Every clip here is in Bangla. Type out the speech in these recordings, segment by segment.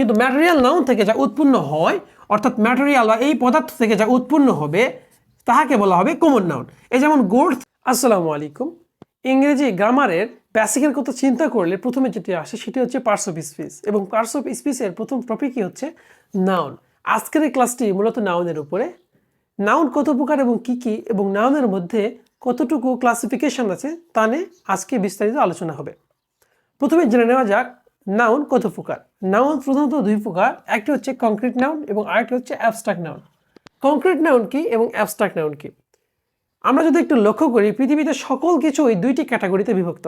কিন্তু ম্যাটেরিয়াল নাউন থেকে যা উৎপন্ন হয়, অর্থাৎ ম্যাটেরিয়াল বা এই পদার্থ থেকে যা উৎপন্ন হবে, তাহাকে বলা হবে কমন নাউন এই যেমন গুডস আসসালামু আলাইকুম। ইংরেজি গ্রামারের বেসিকের কথা চিন্তা করলে প্রথমে যেটি আসে সেটি হচ্ছে পার্টস অফ স্পিচ এবং পার্টস অফ স্পিচের প্রথম টপিকই হচ্ছে নাউন আজকের এই ক্লাসটি মূলত নাউনের উপরে। নাউন কত প্রকার এবং কি কি এবং নাউনের মধ্যে কতটুকু ক্লাসিফিকেশন আছে তা নিয়ে আজকে বিস্তারিত আলোচনা হবে। প্রথমে জেনে নেওয়া যাক নাউন কত প্রকার। নাউন প্রধানত দুই প্রকার, একটি হচ্ছে কংক্রিট নাউন এবং আরেকটি হচ্ছে অ্যাবস্ট্রাক্ট নাউন কংক্রিট নাউন কি এবং অ্যাবস্ট্রাক্ট নাউন কি? আমরা যদি একটু লক্ষ্য করি, পৃথিবীতে সকল কিছু ওই দুইটি ক্যাটাগরিতে বিভক্ত।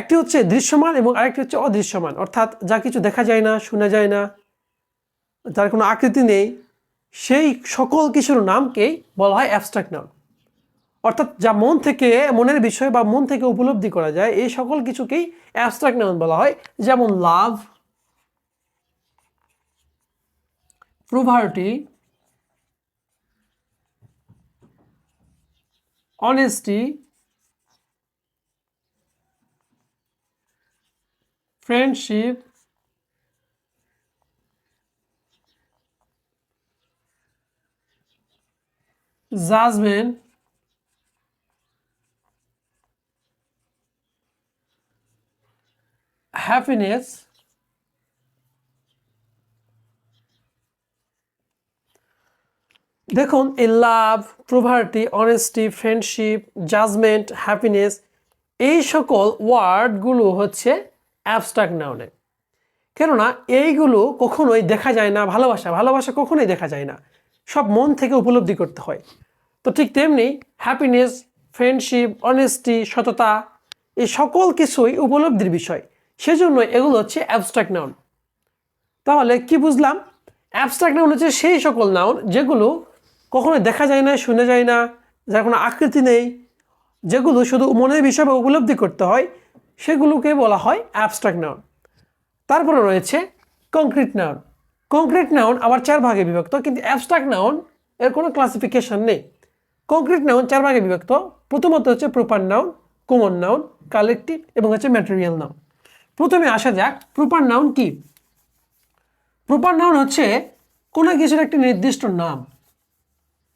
একটি হচ্ছে দৃশ্যমান এবং আরেকটি হচ্ছে অদৃশ্যমান। অর্থাৎ যা কিছু দেখা যায় না, শোনা যায় না, যার কোনো আকৃতি নেই, সেই সকল কিছুর নামকেই বলা হয় অ্যাবস্ট্রাক্ট নাউন অর্থাৎ যা মন থেকে, মনের বিষয় বা মন থেকে উপলব্ধি করা যায়, এই সকল কিছুকেই অ্যাবস্ট্রাক্ট নাউন বলা হয়। যেমন love poverty honesty friendship judgement happiness দেখুন এই love poverty honesty friendship judgement happiness এই সকল ওয়ার্ডগুলো হচ্ছে অ্যাবস্ট্রাক্ট নাউনে কেননা, এইগুলো কখনোই দেখা যায় না, ভালোবাসা ভালোবাসা কখনোই দেখা যায় না। সব মন থেকে উপলব্ধি করতে হয়। তো ঠিক তেমনি হ্যাপিনেস ফ্রেন্ডশিপ অনেস্টি সততা, এই সকল কিছুই উপলব্ধির বিষয়। সেজন্য এগুলো হচ্ছে অ্যাবস্ট্রাক্ট নাউন তাহলে কি বুঝলাম? অ্যাবস্ট্রাক্ট নাউন হচ্ছে সেই সকল নাউন যেগুলো কখনো দেখা যায় না, শুনে যায় না, যার কোনো আকৃতি নেই, যেগুলো শুধু মনের বিষয় উপলব্ধি করতে হয়, সেগুলোকে বলা হয় অ্যাবস্ট্রাক্ট নাউন তারপরে রয়েছে কংক্রিট নাউন কংক্রিট নাউন আবার চার ভাগে বিভক্ত, কিন্তু অ্যাবস্ট্রাক্ট নাউন এর কোনো ক্লাসিফিকেশন নেই। কংক্রিট নাউন চার ভাগে বিভক্ত। প্রথমত হচ্ছে proper noun common noun collective এবং হচ্ছে ম্যাটেরিয়াল নাউন প্রথমে আসা যাক, প্রপার নাউন কি? প্রপার নাউন হচ্ছে কোনো কিছুর একটি নির্দিষ্ট নাম।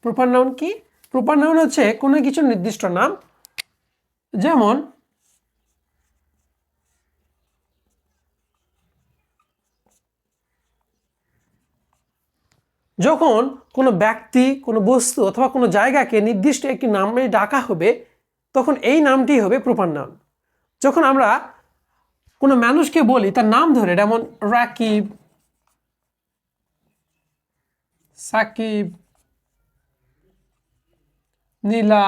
প্রপার নাউন কি? প্রপার নাউন হচ্ছে কোনো কিছুর নির্দিষ্ট নাম, যেমন যখন কোনো ব্যক্তি, কোনো বস্তু অথবা কোনো জায়গাকে নির্দিষ্ট একটি নামে ডাকা হবে, তখন এই নামটি হবে প্রপার নাউন যখন আমরা কোনো মানুষকে বলি, তার নাম ধরে, যেমন রাকিব, সাকিব, নীলা।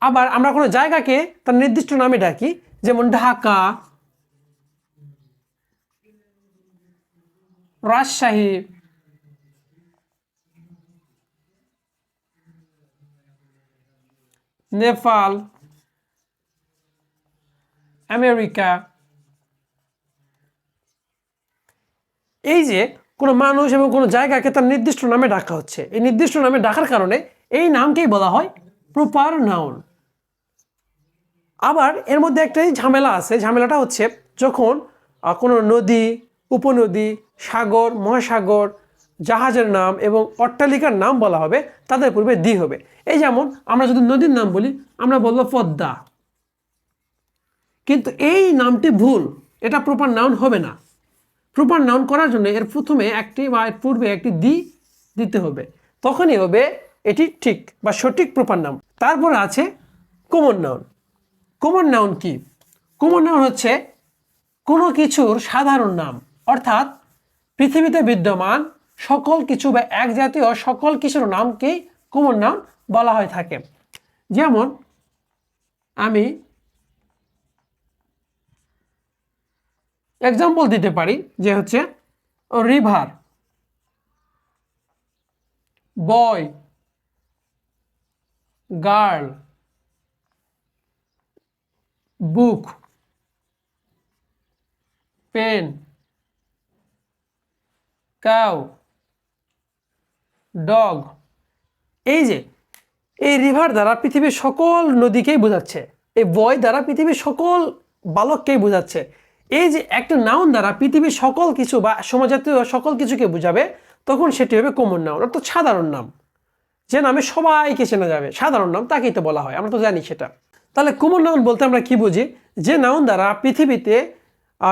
আবার আমরা কোনো জায়গাকে তার নির্দিষ্ট নামে ডাকি, যেমন ঢাকা, রাজশাহী। নেপাল। আমেরিকা। এই যে কোনো মানুষ এবং কোনো জায়গাকে তার নির্দিষ্ট নামে ডাকা হচ্ছে। এই নির্দিষ্ট নামে ডাকার কারণে এই নামকেই বলা হয় প্রপার নাউন। আবার এর মধ্যে একটাই ঝামেলা আছে। ঝামেলাটা হচ্ছে যখন কোনো নদী, উপনদী, সাগর, মহাসাগর, জাহাজের নাম এবং অট্টালিকার নাম বলা হবে, তাদের পূর্বে দি হবে। এই যেমন আমরা যদি নদীর নাম বলি, আমরা বলব পদ্মা। কিন্তু এই নামটি ভুল। এটা প্রপার নাউন হবে না। প্রপার নাউন করার জন্য এর প্রথমে একটি বা এর পূর্বে একটি দি দিতে হবে। তখনই হবে এটি ঠিক বা সঠিক প্রপার নাউন তারপর আছে কমন নাউন কমন নাউন কি? কমন নাউন হচ্ছে কোনো কিছুর সাধারণ নাম। অর্থাৎ পৃথিবীতে বিদ্যমান সকল কিছু বা এক জাতীয় সকল কিছুর নামকেই কমন নাউন বলা হয়ে থাকে। যেমন আমি এক্সাম্পল দিতে পারি, যে হচ্ছে river boy girl book pen cow dog এই যে, এই রিভার দ্বারা পৃথিবীর সকল নদীকেই বোঝাচ্ছে, এই বয় দ্বারা পৃথিবীর সকল বালককেই বোঝাচ্ছে। এই যে একটা নাউন দ্বারা পৃথিবীর সকল কিছু বা সমাজাতীয় সকল কিছুকে বোঝাবে, তখন সেটি হবে কমন নাউন অর্থাৎ সাধারণ নাম। যে নামে সবাইকে চেনা যাবে, সাধারণ নাম তাকেই তো বলা হয়, আমরা তো জানি সেটা। তাহলে কমন নাউন বলতে আমরা কি বুঝি? যে নাউন দ্বারা পৃথিবীতে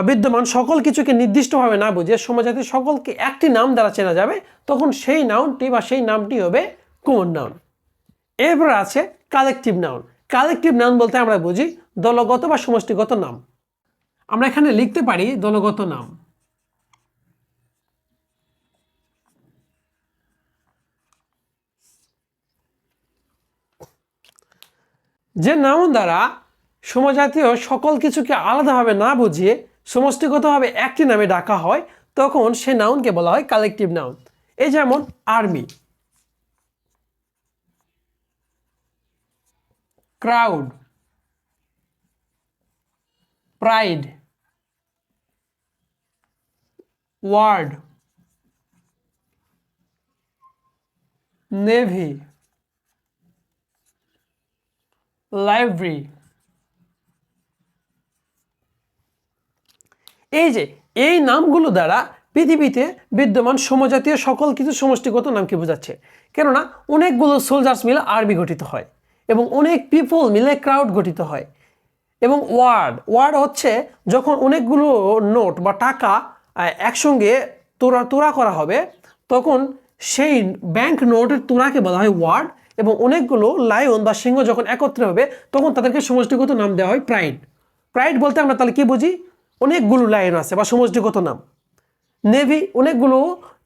বিদ্যমান সকল কিছুকে নির্দিষ্টভাবে না বুঝে সমাজাতীয় সকলকে একটি নাম দ্বারা চেনা যাবে, তখন সেই নাউনটি বা সেই নামটি হবে কমন নাউন এরপর আছে কালেকটিভ নাউন কালেকটিভ নাউন বলতে আমরা বুঝি দলগত বা সমষ্টিগত নাম। আমরা এখানে লিখতে পারি দলগত নাম। যে নাউন দ্বারা সমজাতীয় সকল কিছুকে আলাদাভাবে না বুঝিয়ে সমষ্টিগতভাবে একটি নামে ডাকা হয়, তখন সে নাউনকে বলা হয় কালেকটিভ নাউন এই যেমন army crowd pride ward navy library এই যে, এই নামগুলো দ্বারা পৃথিবীতে বিদ্যমান সমজাতীয় সকল কিছু সমষ্টিগত নামকে বোঝাচ্ছে? কেননা, অনেকগুলো সোলজার্স মিলে আর্মি গঠিত হয় এবং অনেক পিপল মিলে ক্রাউড গঠিত হয়। এবং ওয়ার্ড ওয়ার্ড হচ্ছে যখন অনেকগুলো নোট বা টাকা একসঙ্গে তোরা তোরা করা হবে, তখন সেই ব্যাংক নোটের তোরাকে বলা হয় ওয়ার্ড এবং অনেকগুলো লায়ন বা সিংহ যখন একত্রে হবে, তখন তাদেরকে সমষ্টিগত নাম দেওয়া হয় প্রাইড প্রাইড বলতে আমরা তাহলে কি বুঝি? অনেকগুলো লায়ন আছে বা সমষ্টিগত নাম। নেভি অনেকগুলো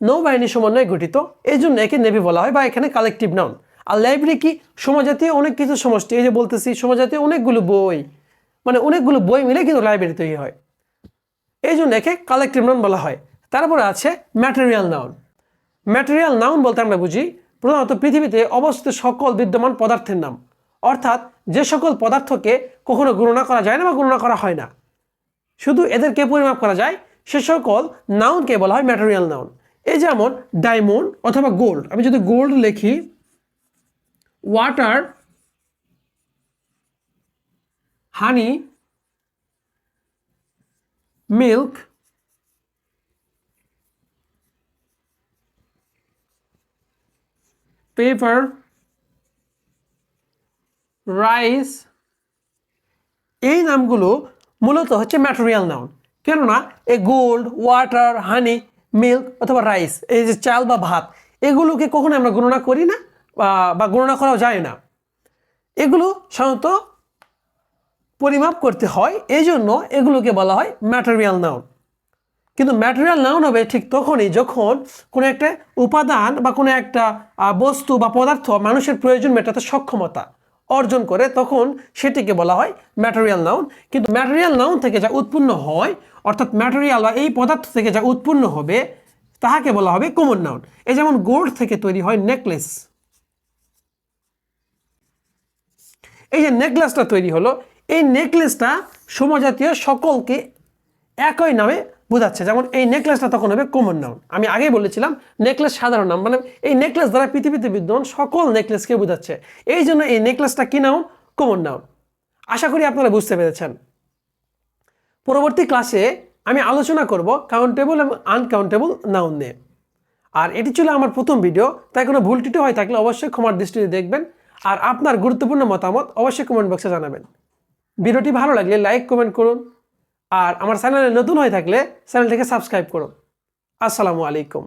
নৌবাহিনী সমন্বয়ে গঠিত এই জন্য একে নেভি বলা হয় বা এখানে কালেকটিভ নাউন আর লাইব্রেরি কি? সমাজাতীয় অনেক কিছু সমষ্টি, এই যে বলতেছি সমাজাতীয় অনেকগুলো বই। মানে অনেকগুলো বই মিলে কিন্তু লাইব্রেরি তৈরি হয়। এই জন্য একে কালেকটিভ নাউন বলা হয়। তারপরে আছে ম্যাটেরিয়াল নাউন ম্যাটেরিয়াল নাউন বলতে আমরা বুঝি প্রধানত পৃথিবীতে অবস্থিত সকল বিদ্যমান পদার্থের নাম। অর্থাৎ যে সকল পদার্থকে কখনো গণনা করা যায় না বা গণনা করা হয় না। শুধু এদেরকে পরিমাপ করা যায়, সে সকল নাউনকে বলা হয় ম্যাটেরিয়াল নাউন এই যেমন ডায়মন্ড অথবা গোল্ড আমি যদি গোল্ড লিখি water honey milk paper rice এই নামগুলো মূলত হচ্ছে ম্যাটেরিয়াল নাউন কেননা এ গোল্ড ওয়াটার হানি মিল্ক অথবা রাইস এই যে চাল বা ভাত, এগুলোকে কখনো আমরা গণনা করি না, বা- বা গণনা করাও যায় না। এগুলো সাধারণত পরিমাপ করতে হয় এই জন্য এগুলোকে বলা হয় ম্যাটেরিয়াল নাউন কিন্তু ম্যাটেরিয়াল নাউন হবে ঠিক তখনই যখন কোনো একটা উপাদান বা কোনো একটা বস্তু বা পদার্থ মানুষের প্রয়োজন মেটাতে সক্ষমতা অর্জন করে, তখন সেটিকে বলা হয় ম্যাটেরিয়াল নাউন কিন্তু ম্যাটেরিয়াল নাউন থেকে যা উৎপন্ন হয়, অর্থাৎ ম্যাটেরিয়াল বা এই পদার্থ থেকে যা উৎপন্ন হবে, তাহাকে বলা হবে কমন নাউন এই যেমন গোল্ড থেকে তৈরি হয় নেকলেস এই যে নেকলেসটা তৈরি হলো এই নেকলেসটা সমজাতীয় সকলকে একই নামে বোঝাচ্ছে। যেমন এই নেকলেসটা তখন হবে কমন নাউন আমি আগেই বলেছিলাম নেকলেস সাধারণ নাম মানে এই নেকলেস দ্বারা পৃথিবীতে বিদ্যমান সকল নেকলেসকে বোঝাচ্ছে। এই জন্য এই নেকলেসটা কি নাউন কমন নাউন আশা করি আপনারা বুঝতে পেরেছেন। পরবর্তী ক্লাসে আমি আলোচনা করব কাউন্টেবল এবং আনকাউন্টেবল নাউন নিয়ে। আর এটি ছিল আমার প্রথম ভিডিও তাই কোনো ভুল ত্রুটি হয়ে থাকলে অবশ্যই ক্ষমার দৃষ্টিতে দেখবেন। আর আপনার গুরুত্বপূর্ণ মতামত অবশ্যই কমেন্ট বক্সে জানাবেন। ভিডিওটি ভালো লাগলে লাইক, কমেন্ট করুন। আর আমার চ্যানেলে নতুন হয়ে থাকলে চ্যানেলটিকে সাবস্ক্রাইব করুন। আসসালামু আলাইকুম।